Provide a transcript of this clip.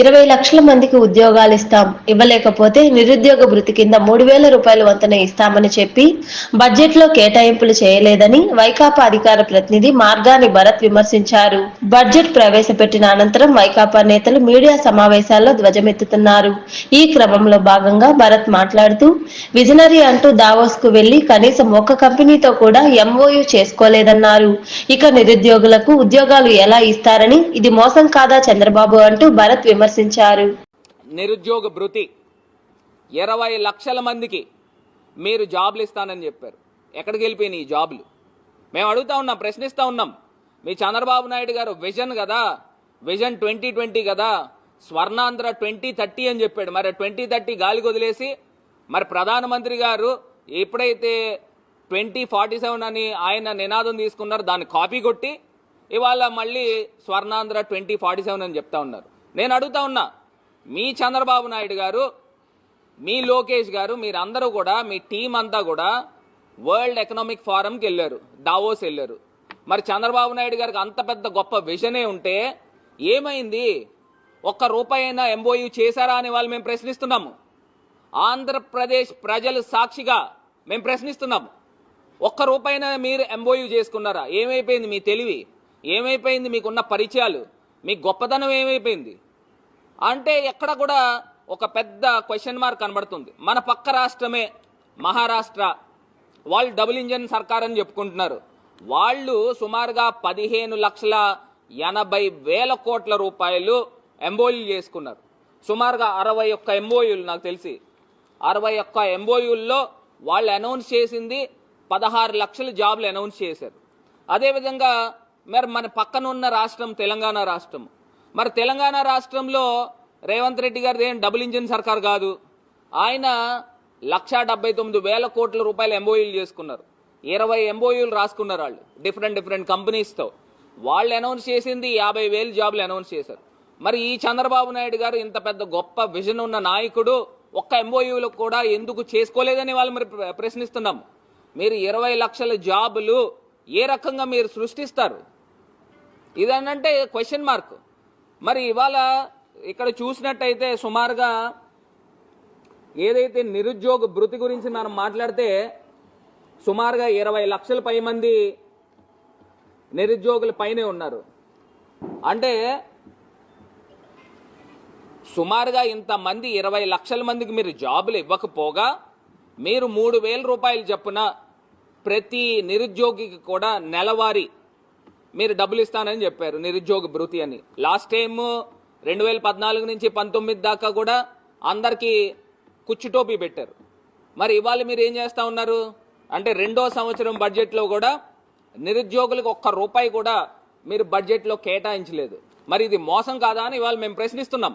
ఇరవై లక్షల మందికి ఉద్యోగాలు ఇస్తాం. ఇవ్వలేకపోతే నిరుద్యోగ భృతి కింద మూడు వేల రూపాయల వంతున ఇస్తామని చెప్పి బడ్జెట్లో కేటాయింపులు చేయలేదని వైకాపా అధికార ప్రతినిధి మార్గాని భరత్ విమర్శించారు. బడ్జెట్ ప్రవేశపెట్టిన అనంతరం వైకాపా నేతలు మీడియా సమావేశాల్లో ధ్వజమెత్తుతున్నారు. ఈ క్రమంలో భాగంగా భరత్ మాట్లాడుతూ విజనరీ అంటూ దావోస్కు వెళ్ళి కనీసం ఒక్క కంపెనీతో కూడా ఎంఓయు చేసుకోలేదన్నారు. ఇక నిరుద్యోగులకు ఉద్యోగాలు ఎలా ఇస్తారని ఇది మోసం కాదా చంద్రబాబు అంటూ భరత్ విమర్శ విమర్శించారు. నిరుద్యోగ భృతి. ఇరవై లక్షల మందికి మీరు జాబ్లు ఇస్తానని చెప్పారు. ఎక్కడికి వెళ్ళిపోయినాయి ఈ జాబ్లు? మేము అడుగుతా ఉన్నాం ప్రశ్నిస్తూ ఉన్నాం. మీ చంద్రబాబు నాయుడు గారు విజన్ కదా? విజన్ ట్వంటీ ట్వంటీ కదా? స్వర్ణాంధ్ర ట్వంటీ థర్టీ అని చెప్పాడు. మరి ట్వంటీ థర్టీ గాలికి వదిలేసి మరి ప్రధానమంత్రి గారు ఎప్పుడైతే ట్వంటీ ఫార్టీ సెవెన్ అని ఆయన నినాదం తీసుకున్నారు దాన్ని కాపీ కొట్టి ఇవాళ మళ్ళీ స్వర్ణాంధ్ర ట్వంటీ ఫార్టీ సెవెన్ అని చెప్తా ఉన్నారు. నేను అడుగుతా ఉన్నా మీ చంద్రబాబు నాయుడు గారు మీ లోకేష్ గారు మీరందరూ కూడా మీ టీం అంతా కూడా వరల్డ్ ఎకనామిక్ ఫారంకి వెళ్ళారు దావోస్ వెళ్ళారు. మరి చంద్రబాబు నాయుడు గారికి అంత పెద్ద గొప్ప విజనే ఉంటే ఏమైంది? ఒక్క రూపాయి అయినా ఎంబోయూ చేశారా అని వాళ్ళు మేము ప్రశ్నిస్తున్నాము. ఆంధ్రప్రదేశ్ ప్రజలు సాక్షిగా మేము ప్రశ్నిస్తున్నాము. ఒక్క రూపాయినా మీరు ఎంబోయూ చేసుకున్నారా? ఏమైపోయింది మీ తెలివి? ఏమైపోయింది మీకున్న పరిచయాలు? మీ గొప్పతనం ఏమైపోయింది? అంటే ఎక్కడ కూడా ఒక పెద్ద క్వశ్చన్ మార్క్ కనబడుతుంది. మన పక్క రాష్ట్రమే మహారాష్ట్ర. వాళ్ళు డబుల్ ఇంజన్ సర్కార్ అని చెప్పుకుంటున్నారు. వాళ్ళు సుమారుగా పదిహేను లక్షల ఎనభై వేల కోట్ల రూపాయలు ఎంబోయిల్ చేసుకున్నారు. సుమారుగా అరవై ఒక్క ఎంబోయూలు నాకు తెలిసి. అరవై ఒక్క ఎంబోయూల్లో వాళ్ళు అనౌన్స్ చేసింది పదహారు లక్షల జాబ్లు అనౌన్స్ చేశారు. అదేవిధంగా మరి మన పక్కనున్న రాష్ట్రం తెలంగాణ రాష్ట్రం మరి తెలంగాణ రాష్ట్రంలో రేవంత్ రెడ్డి గారిది ఏం డబుల్ ఇంజిన్ సర్కార్ కాదు. ఆయన లక్షా డెబ్బై తొమ్మిది వేల కోట్ల రూపాయలు ఎంబోయూలు చేసుకున్నారు. ఇరవై ఎంబోయూలు రాసుకున్నారు వాళ్ళు. డిఫరెంట్ డిఫరెంట్ కంపెనీస్తో వాళ్ళు అనౌన్స్ చేసింది యాభై వేలు జాబులు అనౌన్స్ చేశారు. మరి ఈ చంద్రబాబు నాయుడు గారు ఇంత పెద్ద గొప్ప విజన్ ఉన్న నాయకుడు ఒక్క ఎంబోయూలు కూడా ఎందుకు చేసుకోలేదని వాళ్ళు మరి ప్ర- ప్రశ్నిస్తున్నాం మీరు ఇరవై లక్షల జాబులు ఏ రకంగా మీరు సృష్టిస్తారు? ఇదనంటే క్వశ్చన్ మార్క్ మరి ఇవాళ ఇక్కడ చూసినట్టయితే సుమారుగా ఏదైతే నిరుద్యోగ భృతి గురించి మనం మాట్లాడితే సుమారుగా ఇరవై లక్షల పై మంది నిరుద్యోగుల పైనే ఉన్నారు. అంటే సుమారుగా ఇంతమంది ఇరవై లక్షల మందికి మీరు జాబులు ఇవ్వకపోగా మీరు మూడు వేల రూపాయలు చొప్పున ప్రతి నిరుద్యోగికి కూడా నెలవారీ మీరు డబ్బులు ఇస్తానని చెప్పారు నిరుద్యోగ భృతి అని. లాస్ట్ టైం రెండు వేల పద్నాలుగు నుంచి పంతొమ్మిది దాకా కూడా అందరికీ కుచ్చుటోపీ పెట్టారు. మరి ఇవాళ మీరు ఏం చేస్తా ఉన్నారు? అంటే రెండో సంవత్సరం బడ్జెట్లో కూడా నిరుద్యోగులకు ఒక్క రూపాయి కూడా మీరు బడ్జెట్లో కేటాయించలేదు. మరి ఇది మోసం కాదా అని ఇవాళ మేము ప్రశ్నిస్తున్నాం.